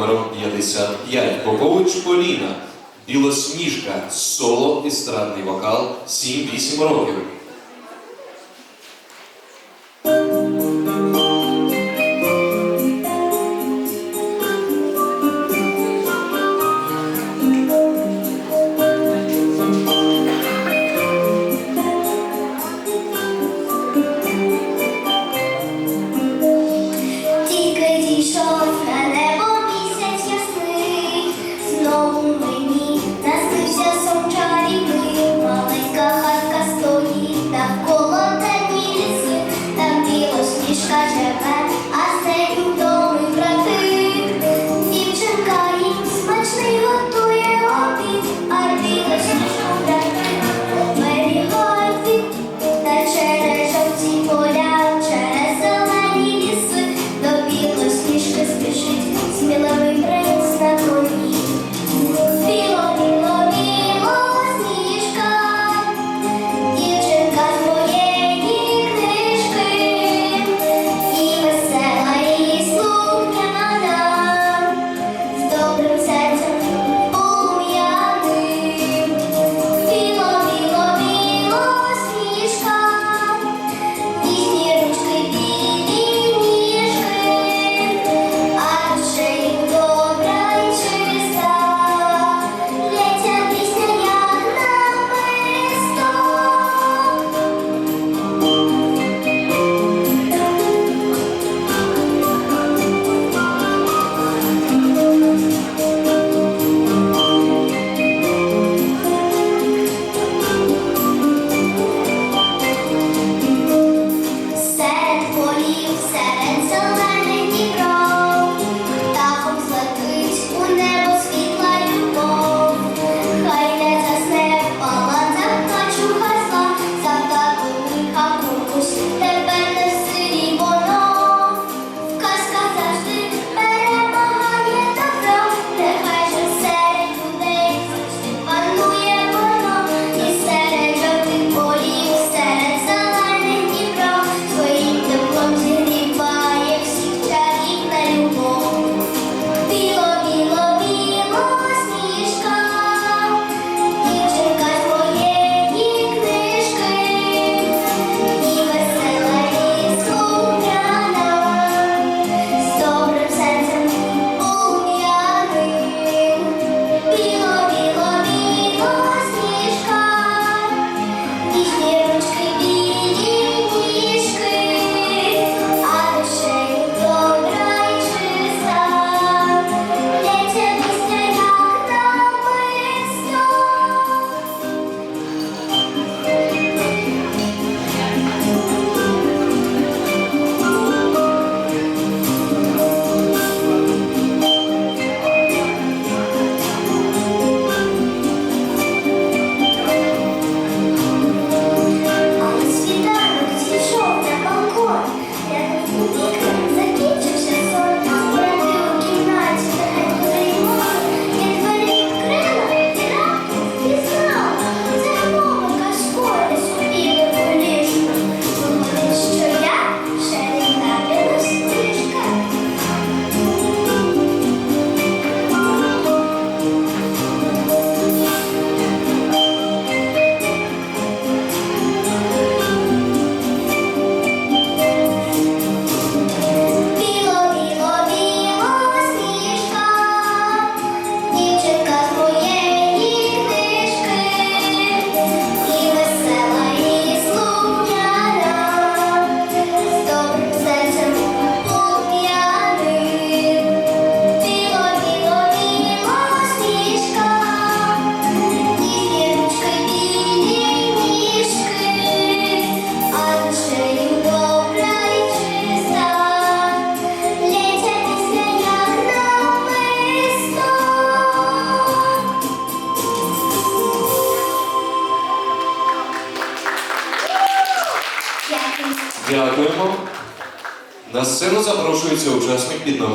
Номером 55 Попович Поліна, білосніжка, соло, і странний вокал, 7-8 років. Дякуємо. На сцену запрошується учасник під номером.